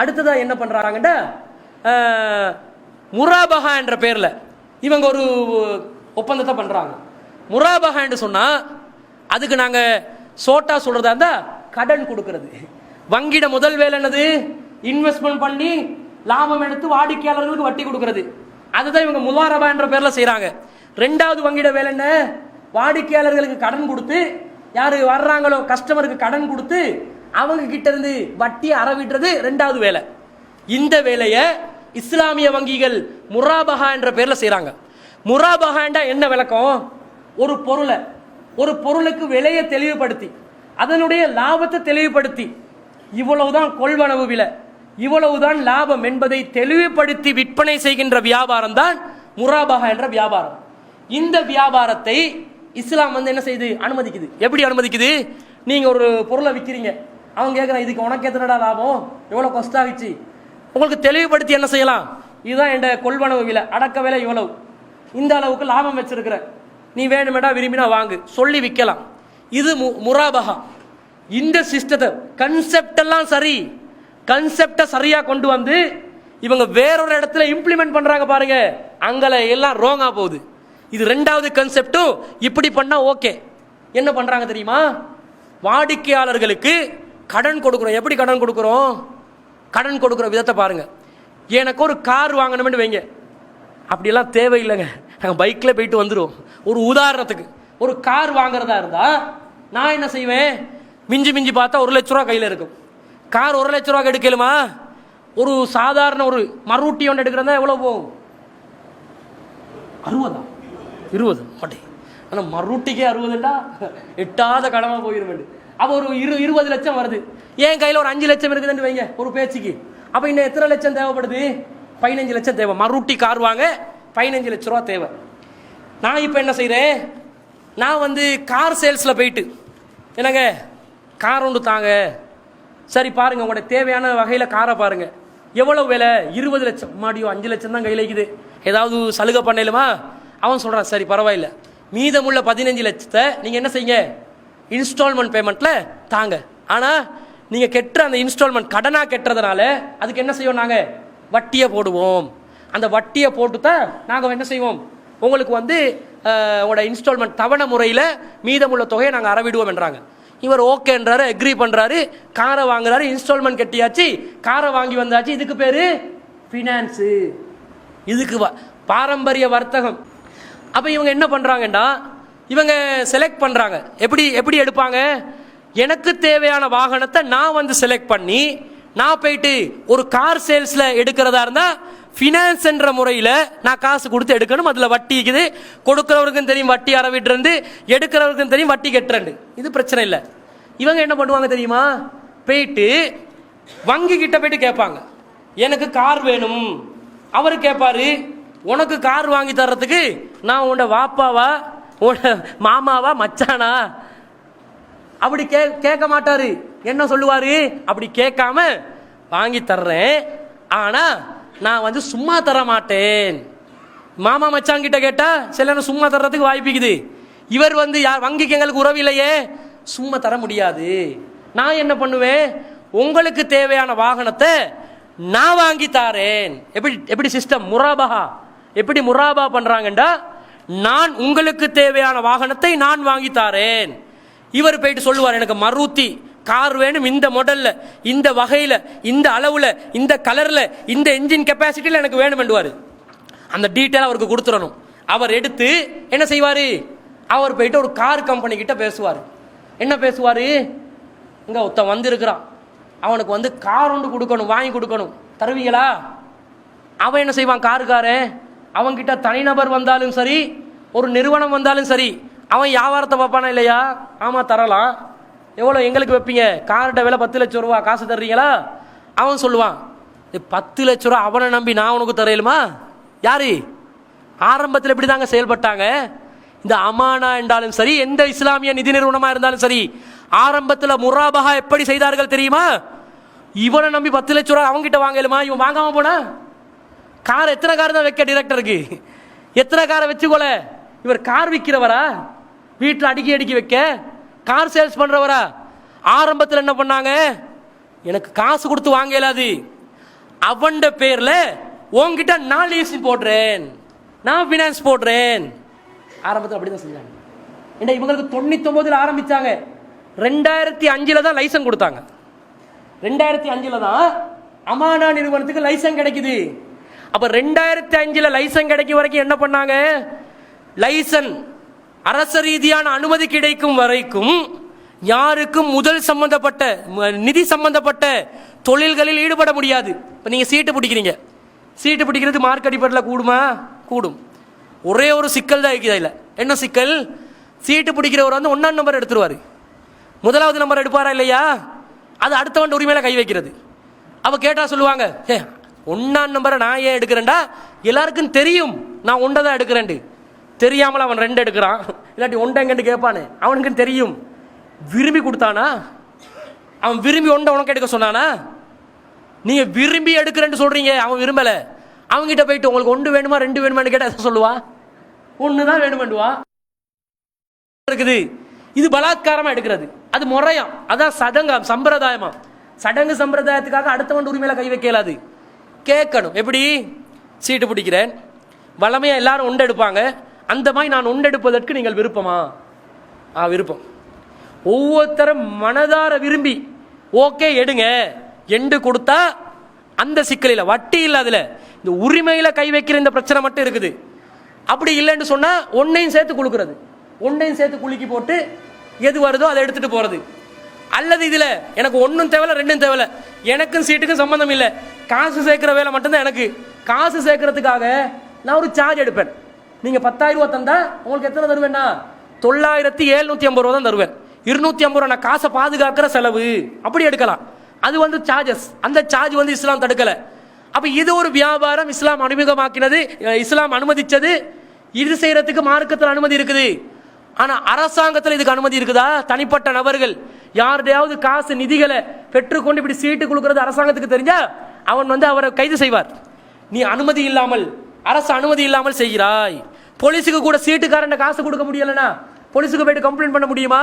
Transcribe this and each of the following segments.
அடுத்ததா என்ன பண்ணுறாங்கன்னா முராபகா என்ற பேரில் இவங்க ஒரு ஒப்பந்தத்தை பண்ணுறாங்க முராபகா என்று சொன்னால் அதுக்கு நாங்கள் சோட்டா சொல்கிறதா இருந்தால் கடன் கொடுக்கறது. வங்கிட முதல் வேலை என்னது? இன்வெஸ்ட்மெண்ட் பண்ணி லாபம் எடுத்து வாடிக்கையாளர்களுக்கு வட்டி கொடுக்கறது. அதுதான் இவங்க முலாரபா என்ற பேரில் செய்கிறாங்க ரெண்டாவது வங்கிட வேலை என்ன? வாடிக்கையாளர்களுக்கு கடன் கொடுத்து யார் வர்றாங்களோ கஸ்டமருக்கு கடன் கொடுத்து அவங்க கிட்ட இருந்து வட்டி அறவிடுறது ரெண்டாவது வேலை. இந்த வேலையை இஸ்லாமிய வங்கிகள் முராபஹா என்ற பேரில் செய்கிறாங்க முராபஹாண்டா என்ன விளக்கம்? ஒரு பொருளை ஒரு பொருளுக்கு விலையை தெளிவுபடுத்தி அதனுடைய லாபத்தை தெளிவுபடுத்தி இவ்வளவுதான் கொள்வனவு விலை இவ்வளவுதான் லாபம் என்பதை தெளிவுபடுத்தி விற்பனை செய்கின்ற வியாபாரம் தான் முராபகா என்ற வியாபாரம். இந்த வியாபாரத்தை இஸ்லாம் வந்து என்ன செய்யுது அனுமதிக்குது. எப்படி அனுமதிக்குது? நீங்க ஒரு பொருளை விற்கிறீங்க அவன் கேட்குறான் இதுக்கு உனக்கு எத்தனடா லாபம்? எவ்வளோ cost ஆகிச்சு உங்களுக்கு தெளிவுபடுத்தி என்ன செய்யலாம்? இதுதான் என் கொள்வனவு விலை. அடக்க விலை இவ்வளவு. இந்த அளவுக்கு லாபம் வச்சிருக்கிற. நீ வேணுமேடா விரும்பினா வாங்கு. சொல்லி விற்கலாம் இது மு- முராபகா இந்த சிஸ்டத்தை கன்செப்டெல்லாம் சரி. கன்செப்டை சரியாக கொண்டு வந்து இவங்க வேறொரு இடத்துல இம்ப்ளிமெண்ட் பண்ணுறாங்க பாருங்க. அங்கே எல்லாம் ரோங்காக போகுது. இது ரெண்டாவது கன்செப்டும் இப்படி பண்ணால் ஓகே என்ன பண்ணுறாங்க தெரியுமா? வாடிக்கையாளர்களுக்கு கடன் கொடுக்குறோம். எப்படி கடன் கொடுக்குறோம்? கடன் கொடுக்குற விதத்தை பாருங்க. எனக்கு ஒரு கார் வாங்கணும்னு வைங்க. அப்படிலாம் தேவையில்லைங்க. நாங்கள் பைக்கில் போயிட்டு வந்துடுவோம் ஒரு உதாரணத்துக்கு ஒரு கார் வாங்குறதா இருந்தால் நான் என்ன செய்வேன்? மிஞ்சி மிஞ்சி பார்த்தா ஒரு லட்ச ரூபா கையில் இருக்கும். கார் ஒரு லட்ச ரூபா எடுக்கலுமா? ஒரு சாதாரண ஒரு மருட்டி ஒன்று எடுக்கிறதா எவ்வளோ போகும்? அறுபதா? இருபது. மாட்டே. ஆனால் மருட்டிக்கே அறுபதுண்டா எட்டாத கடமை போயிடும் அப்போ ஒரு இரு இருபது லட்சம் வருது. என் கையில் ஒரு அஞ்சு லட்சம் இருக்குதுன்னு வைங்க ஒரு பேச்சுக்கு. அப்போ இன்னும் எத்தனை லட்சம் தேவைப்படுது? பதினஞ்சு லட்சம் தேவை. மறுட்டி கார் வாங்க பதினஞ்சு லட்ச ரூபா தேவை. நான் இப்போ என்ன செய்கிறேன் நான் வந்து கார் சேல்ஸில் போயிட்டு என்னங்க கார் ஒன்று தாங்க. சரி பாருங்கள் உங்களோட தேவையான வகையில் காரை பாருங்கள் எவ்வளோ விலை? இருபது லட்சம். மாடியோ அஞ்சு லட்சம் தான் கையில் இருக்குது. ஏதாவது சலுகை பண்ணலுமா? அவன் சொல்கிறான் சரி பரவாயில்ல. மீதமுள்ள பதினஞ்சு லட்சத்தை நீங்கள் என்ன செய்யுங்க? இன்ஸ்டால்மெண்ட் பேமெண்ட்டில் தாங்க. ஆனால் நீங்கள் கெட்டுற அந்த இன்ஸ்டால்மெண்ட் கடனாக கெட்டுறதுனால அதுக்கு என்ன செய்வோம் நாங்கள் வட்டியை போடுவோம். அந்த வட்டியை போட்டு தான் நாங்கள் என்ன செய்வோம்? உங்களுக்கு வந்து உங்களோட இன்ஸ்டால்மெண்ட் தவணை முறையில் மீதமுள்ள தொகையை நாங்கள் அறவிடுவோம் என்றாங்க. இவர் ஓகேன்றாரு அக்ரி பண்ணுறாரு காரை வாங்குறாரு இன்ஸ்டால்மெண்ட் கட்டியாச்சு காரை வாங்கி வந்தாச்சு இதுக்கு பேர் ஃபினான்ஸு இதுக்கு வ- பாரம்பரிய வர்த்தகம். அப்போ இவங்க என்ன பண்ணுறாங்கன்னா இவங்க செலக்ட் பண்ணுறாங்க எப்படி எப்படி எடுப்பாங்க? எனக்கு தேவையான வாகனத்தை நான் வந்து செலக்ட் பண்ணி நான் போயிட்டு ஒரு கார் சேல்ஸில் எடுக்கிறதா இருந்தால் ஃபினான்ஸ்ன்ற முறையில் நான் காசு கொடுத்து எடுக்கணும். அதில் வட்டி இருக்குது. கொடுக்குறவருக்கும் தெரியும் வட்டி அறவிட்டுருந்து எடுக்கிறவருக்கும் தெரியும் வட்டி கெட்டுறண்டு இது பிரச்சனை இல்லை. இவங்க என்ன பண்ணுவாங்க தெரியுமா? போயிட்டு வங்கி கிட்ட போயிட்டு கேட்பாங்க. எனக்கு கார் வேணும். அவர் கேட்பாரு உனக்கு கார் வாங்கி தர்றதுக்கு நான் உன்னோட வாப்பாவா மாமாவா மச்சானா? அப்படி கே கேட்க மாட்டாரு. என்ன சொல்லுவாரு? அப்படி கேட்காம வாங்கி தர்றேன். ஆனா நான் வந்து சும்மா தர மாட்டேன் மாமா மச்சான் கிட்ட கேட்டா சில சும்மா தர்றதுக்கு வாய்ப்பிக்குது இவர் வந்து யார் வங்கிக்கு எங்களுக்கு உறவு இல்லையே. சும்மா தர முடியாது. நான் என்ன பண்ணுவேன்? உங்களுக்கு தேவையான வாகனத்தை நான் வாங்கி தாரேன். எப்படி எப்படி சிஸ்டம் முராபஹா. எப்படி முராபா பண்றாங்கண்டா? நான் உங்களுக்கு தேவையான வாகனத்தை நான் வாங்கி தாரேன். இவர் போயிட்டு சொல்லுவார் எனக்கு மருத்தி கார் வேணும் இந்த மாடலில் இந்த வகையில் இந்த அளவில் இந்த கலரில் இந்த என்ஜின் கெப்பாசிட்டியில் எனக்கு வேணுமென்றுவார் அந்த டீட்டெயில் அவருக்கு கொடுத்துடணும். அவர் எடுத்து என்ன செய்வார்? அவர் போயிட்டு ஒரு கார் கம்பெனி கிட்ட பேசுவார். என்ன பேசுவார்? இங்கே ஒருத்தன் வந்திருக்கிறான். அவனுக்கு வந்து கார் ஒன்று கொடுக்கணும் வாங்கி கொடுக்கணும். தருவீங்களா? அவன் என்ன செய்வான்? காருக்காரன் அவன்கிட்ட தனிநபர் வந்தாலும் சரி ஒரு நிறுவனம் வந்தாலும் சரி அவன் வியாபாரத்தை பார்ப்பானா இல்லையா? ஆமாம் தரலாம். எவ்வளோ எங்களுக்கு வைப்பீங்க? கார்ட்ட விலை பத்து லட்சம் ரூபா காசு தர்றீங்களா? அவன் சொல்லுவான் "இது பத்து லட்ச ரூபா அவனை நம்பி நான் உனக்கு தரையிலுமா யாரு? ஆரம்பத்தில் எப்படி தாங்க செயல்பட்டாங்க. இந்த அமானா என்றாலும் சரி எந்த இஸ்லாமிய நிதி நிறுவனமாக இருந்தாலும் சரி ஆரம்பத்தில் முராபகா எப்படி செய்தார்கள் தெரியுமா? இவனை நம்பி பத்து லட்ச ரூபா அவங்ககிட்ட வாங்கலுமா? இவன் வாங்காம போனா? கார் எத்தனை கார் தான் வைக்க டிரெக்டருக்கு எத்தனை காரை வச்சுக்கோல? இவர் கார் விற்கிறவரா வீட்டில் அடுக்கி அடுக்கி வைக்க? கார் சேல்ஸ் பண்ணுறவரா ஆரம்பத்தில் என்ன பண்ணாங்க? எனக்கு காசு கொடுத்து வாங்க இயலாது அவன்ட பேரில் உன்கிட்ட நான் லீஸ் போடுறேன். நான் ஃபினான்ஸ் போடுறேன். ஆரம்பத்தில் அப்படிதான் செஞ்சாங்க. ஏன்னா இவங்களுக்கு தொண்ணூத்தொம்போதில் ஆரம்பிச்சாங்க. ரெண்டாயிரத்தி அஞ்சில் தான் லைசன்ஸ் கொடுத்தாங்க. ரெண்டாயிரத்தி அஞ்சில் தான் அமானா நிறுவனத்துக்கு லைசன்ஸ் கிடைக்குது. அப்ப ரெண்டாயிரத்தி அஞ்சுல லைசன் கிடைக்கும் வரைக்கும் என்ன பண்ணாங்க? லைசன் அரச ரீதியான அனுமதி கிடைக்கும் வரைக்கும் யாருக்கும் முதல் சம்பந்தப்பட்ட நிதி சம்பந்தப்பட்ட தொழில்களில் ஈடுபட முடியாது. இப்போ நீங்கள் சீட்டு பிடிக்கிறீங்க. சீட்டு பிடிக்கிறது மார்க் அடிப்படையில் கூடுமா? கூடும். ஒரே ஒரு சிக்கல் தான் இருக்குது அதில் என்ன சிக்கல்? சீட்டு பிடிக்கிறவர் வந்து ஒன்றாம் நம்பர் எடுத்துருவார். முதலாவது நம்பர் எடுப்பாரா இல்லையா? அது அடுத்தவன் உரிமையில கை வைக்கிறது. அவள் கேட்டால் சொல்லுவாங்க ஏ ஒன்னாம் நம்பரை நான் ஏன் எடுக்கிறேன்டா? எல்லாருக்கும் தெரியும். நான் ஒன்றை தான் எடுக்கிறேன்ட்டு. தெரியாமல் அவன் ரெண்டு எடுக்கிறான். இல்லாட்டி ஒன்றை எங்கன்னு கேட்பானே. அவனுக்கு தெரியும். விரும்பி கொடுத்தானா? அவன் விரும்பி ஒன்றை உனக்கு எடுக்க சொன்னானா? நீங்கள் விரும்பி எடுக்கிறேன்னு சொல்கிறீங்க அவன் விரும்பலை. அவன்கிட்ட போயிட்டு உங்களுக்கு ஒன்று வேணுமா ரெண்டு வேணுமான்னு கேட்டால் சொல்லுவா? ஒன்று தான் வேணுமெண்டுவா? இருக்குது. இது பலாத்காரமாக எடுக்கிறது. அது முறையாம். அதான் சடங்காம் சம்பிரதாயமா சடங்கு சம்பிரதாயத்துக்காக அடுத்தவன் உரிமையில கை வைக்கலாது. கேட்கணும். எப்படி? சீட்டு பிடிக்கிறேன். வளமையா எல்லாரும் உண்டு எடுப்பாங்க. அந்த மாதிரி நான் உண்டு எடுப்பதற்கு நீங்கள் விருப்பமா? ஆ விருப்பம். ஒவ்வொருத்தரும் மனதார விரும்பி ஓகே எடுங்க. எண்டு கொடுத்தா அந்த சிக்கலில். வட்டி இல்லை அதில் இந்த உரிமையில கை வைக்கிற இந்த பிரச்சனை மட்டும் இருக்குது. அப்படி இல்லைன்னு சொன்னா ஒன்னையும் சேர்த்து குளுக்கிறது ஒன்னையும் சேர்த்து குலுக்கி போட்டு எது வருதோ அதை எடுத்துட்டு போறது. அல்லது இதுல எனக்கு ஒன்றும் தேவையில்ல ரெண்டும் தேவையில்ல. எனக்கும் சீட்டுக்கும் சம்பந்தம் இல்லை. காசு சேர்க்குற வேலை மட்டும்தான் எனக்கு. காசு சேர்க்கறதுக்காக நான் ஒரு சார்ஜ் எடுப்பேன். நீங்கள் பத்தாயிரம் ரூபா தந்தா உங்களுக்கு எத்தனை தருவேன்னா? தொள்ளாயிரத்தி எழுநூற்றி ஐம்பது ரூபா தான் தருவேன். இருநூற்றி ஐம்பது ரூபா நான் காசை பாதுகாக்கிற செலவு. அப்படி எடுக்கலாம். அது வந்து சார்ஜஸ் அந்த சார்ஜ் வந்து இஸ்லாம் தடுக்கலை. அப்போ இது ஒரு வியாபாரம் இஸ்லாம் அறிமுகமாக்கினது இஸ்லாம் அனுமதித்தது இது செய்கிறதுக்கு மார்க்கத்தில் அனுமதி இருக்குது. ஆனால் அரசாங்கத்தில் இதுக்கு அனுமதி இருக்குதா? தனிப்பட்ட நபர்கள். யாருடையாவது காசு நிதிகளை பெற்றுக்கொண்டு இப்படி சீட்டு கொடுக்கறது அரசாங்கத்துக்கு தெரிஞ்சா அவன் வந்து அவரை கைது செய்வார். நீ அனுமதி இல்லாமல் அரசு அனுமதி இல்லாமல் செய்கிறாய். போலீஸுக்கு கூட சீட்டுக்காரன் காசு கொடுக்க முடியலனா போலீஸுக்கு போயிட்டு கம்ப்ளைண்ட் பண்ண முடியுமா?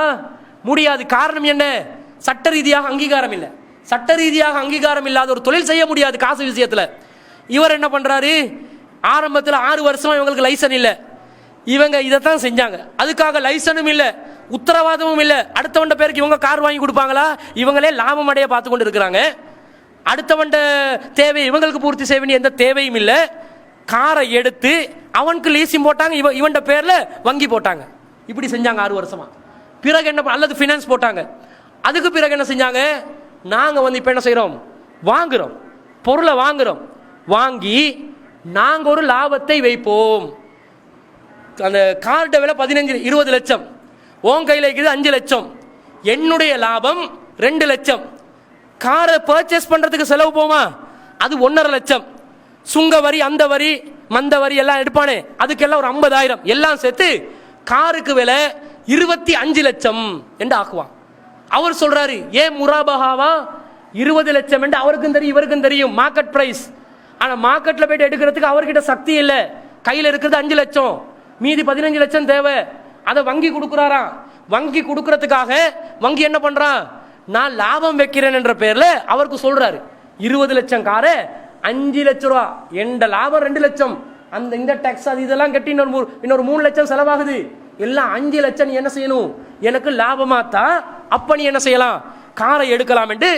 முடியாது. காரணம் என்ன? சட்ட ரீதியாக அங்கீகாரம் இல்லை. சட்ட ரீதியாக அங்கீகாரம் இல்லாத ஒரு தொழில் செய்ய முடியாது காசு விஷயத்தில். இவர் என்ன பண்ணுறாரு ஆரம்பத்தில் ஆறு வருஷமா இவங்களுக்கு லைசன் இல்லை. இவங்க இதைத்தான் செஞ்சாங்க. அதுக்காக லைசனும் இல்லை உத்தரவாதமும் இல்லை. அடுத்தவண்ட பேருக்கு இவங்க கார் வாங்கி கொடுப்பாங்களா? இவங்களே லாபம் அடைய பார்த்து கொண்டு இருக்கிறாங்க. அடுத்தவன்ட தேவை இவங்களுக்கு பூர்த்தி செய்ய வேண்டிய எந்த தேவையும் இல்லை. காரை எடுத்து அவனுக்கு லீசிங் போட்டாங்க இவ இவன்ட பேரில் வங்கி போட்டாங்க. இப்படி செஞ்சாங்க ஆறு வருஷமா. பிறகு என்ன அல்லது ஃபினான்ஸ் போட்டாங்க. அதுக்கு பிறகு என்ன செஞ்சாங்க? நாங்கள் வந்து இப்போ என்ன செய்கிறோம் வாங்குகிறோம் பொருளை வாங்குகிறோம் வாங்கி நாங்கள் ஒரு லாபத்தை வைப்போம். அந்த கார்ட விலை பதினஞ்சு இருபது லட்சம். உன் கையில் இருக்குது அஞ்சு லட்சம். என்னுடைய லாபம் ரெண்டு லட்சம். காரை பர்ச்சேஸ் பண்ணுறதுக்கு செலவு போமா அது ஒன்றரை லட்சம். சுங்க வரி அந்த வரி மந்த வரி எல்லாம் எடுப்பானே. அதுக்கெல்லாம் ஒரு ஐம்பதாயிரம். எல்லாம் சேர்த்து காருக்கு விலை இருபத்தி அஞ்சு லட்சம் என்று ஆக்குவான். அவர் சொல்றாரு ஏன் முராபகாவா இருபது லட்சம் என்று அவருக்கும் தெரியும் இவருக்கும் தெரியும் மார்க்கெட் பிரைஸ் ஆனால் மார்க்கெட்டில் போயிட்டு எடுக்கிறதுக்கு அவர்கிட்ட சக்தி இல்லை. கையில் இருக்கிறது அஞ்சு லட்சம். மீதி பதினஞ்சு லட்சம் தேவை. அதை வங்கி கொடுக்குறாராம். வங்கி கொடுக்கறதுக்காக வங்கி என்ன பண்ணுறான் நான் லாபம் வைக்கிறேன் என்ற பேரில் அவருக்கு சொல்றாரு. இருபது லட்சம் காரை அஞ்சு லட்சம் ரூபா. எந்த லாபம் ரெண்டு லட்சம். அந்த இந்த டேக்ஸ் அது இதெல்லாம் கட்டி இன்னொரு இன்னொரு மூணு லட்சம் செலவாகுது. எல்லாம் அஞ்சு லட்சம் நீ என்ன செய்யணும்? எனக்கு லாபமா தான் அப்ப நீ என்ன செய்யலாம்? காரை எடுக்கலாம் என்று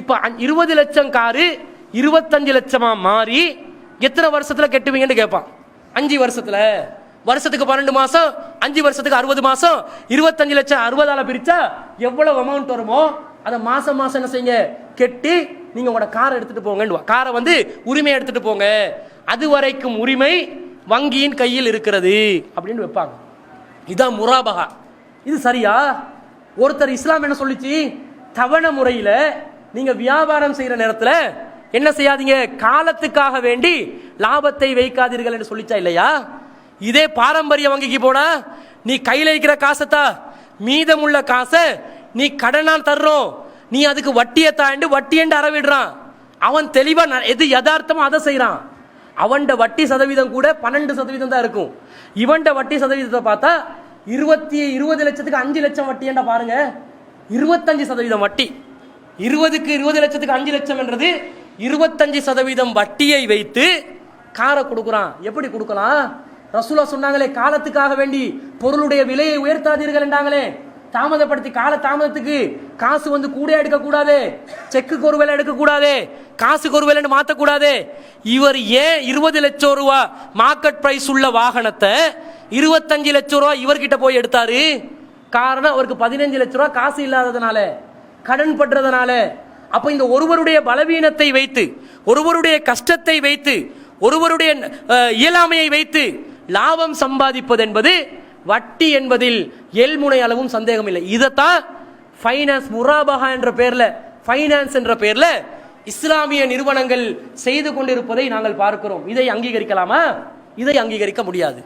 இப்போ இருபது லட்சம் காரு இருபத்தஞ்சு லட்சமா மாறி எத்தனை வருஷத்துல கட்டுவீங்கன்னு கேட்பான் அஞ்சு வருஷத்துல. வருஷத்துக்கு பன்னெண்டு மாதம் அஞ்சு வருஷத்துக்கு அறுபது மாதம் இருபத்தஞ்சு லட்சம் அறுபதால பிரித்தா எவ்வளோ அமௌண்ட் வருமோ அதை மாதம் மாதம் என்ன செய்யுங்க? கெட்டி நீங்கள் உங்களோட காரை எடுத்துகிட்டு போங்கன்னு காரை வந்து உரிமை எடுத்துகிட்டு போங்க. அது வரைக்கும் உரிமை வங்கியின் கையில் இருக்கிறது அப்படின்னு வைப்பாங்க. இதான் முராபகா. இது சரியா? ஒருத்தர் இஸ்லாம் என்ன சொல்லிச்சு? தவணை முறையில் நீங்கள் வியாபாரம் செய்கிற நேரத்தில் என்ன செய்யாதீங்க? காலத்துக்காக வேண்டி லாபத்தை வைக்காதீர்கள் என்று சொல்லிச்சா இல்லையா? இதே பாரம்பரிய வங்கிக்கு போனா நீ கையில் இருக்கிற காசைத்தா மீதமுள்ள காசை நீ கடனால் தர்றோம். நீ அதுக்கு வட்டியை தாண்டு வட்டியண்டு அறவிடுறான். அவன் தெளிவாக எது யதார்த்தமோ அதை செய்கிறான் அவன்ட வட்டி சதவீதம் கூட பன்னெண்டு சதவீதம் தான் இருக்கும். இவன்ட வட்டி சதவீதத்தை பார்த்தா இருபத்தி இருபது லட்சத்துக்கு அஞ்சு லட்சம் வட்டியண்டா பாருங்க. இருபத்தஞ்சு சதவீதம் வட்டி. இருபதுக்கு இருபது லட்சத்துக்கு அஞ்சு லட்சம் என்றது இருபத்தஞ்சு சதவீதம் வட்டியை வைத்து காரை கொடுக்குறான். எப்படி கொடுக்கலாம்? ரசூலா சொன்னாங்களே காலத்துக்காக வேண்டி பொருளுடைய விலையை உயர்த்தாதீர்கள் என்றாங்களே. தாமதப்படுத்தி கால தாமதத்துக்கு காசு வந்து கூட எடுக்க கூடாது செக்குக்கு ஒரு வேலை எடுக்க கூடாது காசுக்கு ஒரு வேலைன்னு மாத்த கூடாது இவர் ஏன் இருபது லட்சம் ரூபா மார்க்கெட் பிரைஸ் உள்ள வாகனத்தை இருபத்தஞ்சு லட்சம் ரூபா இவர்கிட்ட போய் எடுத்தாரு? காரணம் அவருக்கு பதினஞ்சு லட்ச ரூபா காசு இல்லாததுனால கடன் படுறதுனால. அப்ப இந்த ஒருவருடைய பலவீனத்தை வைத்து ஒருவருடைய கஷ்டத்தை வைத்து ஒருவருடைய இயலாமையை வைத்து லாபம் சம்பாதிப்பது என்பது வட்டி என்பதில் எல்முனை அளவும் சந்தேகம் இல்லை இதைத்தான் ஃபைனான்ஸ் முராபகா என்ற பெயரில் ஃபைனான்ஸ் என்ற பெயரில் இஸ்லாமிய நிறுவனங்கள் செய்து கொண்டிருப்பதை நாங்கள் பார்க்கிறோம். இதை அங்கீகரிக்கலாமா? இதை அங்கீகரிக்க முடியாது.